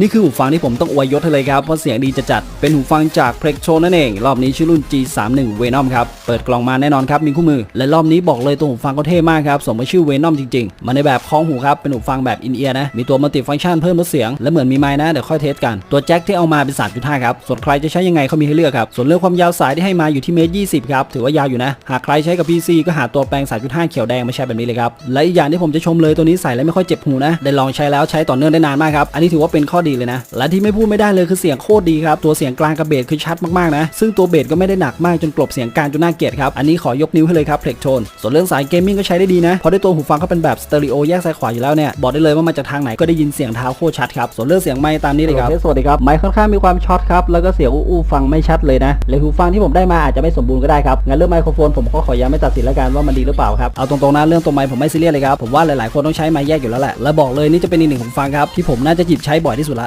นี่คือหูฟังที่ผมต้องอวยยศเลยครับ เพราะเสียงดีจะจัด เป็นหูฟังจาก p r e c t o นั่นเอง รอบนี้ชื่อรุ่น G31 Venom ครับ เปิดกล่องมาแน่นอนครับ มีคู่มือ และรอบนี้บอกเลยตัวหูฟังก็เท่มากครับ สมกับชื่อ Venom จริงๆ มาในแบบคล้องหูครับ เป็นหูฟังแบบอินเอียร์นะ มีตัวมัลติฟัง c t ชันเพิ่มลดเสียง และเหมือนมีไม้นะ เดี๋ยวค่อยเทสกัน ตัวแจ็คที่เอามาเป็น 3.5 ครับ ส่วนใครจะใช้ยังไงเขามีให้เลือกครับ ส่วนเรื่องความยาวสายที่ให้มาอยู่ที่เมตร20 ครับ ถือว่ายาวอยู่นะ หากใครใช้กับ PC ก็หาตัวแปลง 3.5 เขียวแดงมาใช้แบบนี้เลยครับ และอีกอย่างที่ผมจะชมเลยตัวนี้ใส่แล้วไม่ค่อยเจ็บหูนะ ได้ลองใช้แล้วใช้ต่อเนื่องได้นานมากครับอันนี้ถือว่าเป็นข้อดีเลยนะ และที่ไม่พูดไม่ได้เลยคือเสียงโคตรดีครับ ตัวเสียงกลางกับเบสคือชัดมากๆนะ ซึ่งตัวเบสก็ไม่ได้หนักมากจนกลบเสียงกลางจนน่าเกลียดครับ อันนี้ขอยกนิ้วให้เลยครับเพล็กโทนส่วนเรื่องสายเกมมิ่งก็ใช้ได้ดีนะเพราะด้ตัวหูฟังเขาเป็นแบบสเตอริโอแยกซ้ายขวาอยู่แล้วเนี่ยบอกได้เลยว่ามาจากทางไหนก็ได้ยินเสียงเท้าโคตรชัดครับส่วนเรื่องเสียงไมค์ตามนี้เลยครับสวัสดีครับไมค์ค่อนข้างมีความช็อตครับแล้วก็เสียงอู้ฟังไม่ชัดเลยนะเลยหูฟังที่ผมได้มาอาจจะไม่สมบูรณ์ก็ได้ครับงั้นเรื่องไมโครโฟนผมก็ขอยังไม่ตัดสินแล้วกันว่ามันดีหรือเปล่าครับเอาตรงๆนะเรื่องตัวไมค์ผมไม่ซีเรียสเลยครับผมว่าหลายๆคนต้องใช้ไมค์แยกอยู่แล้วแหละและบอกเลยนี่จะเป็นอีกหนึ่งหูฟังครับที่ผมน่าจะหยิบใช้บ่อยที่สุด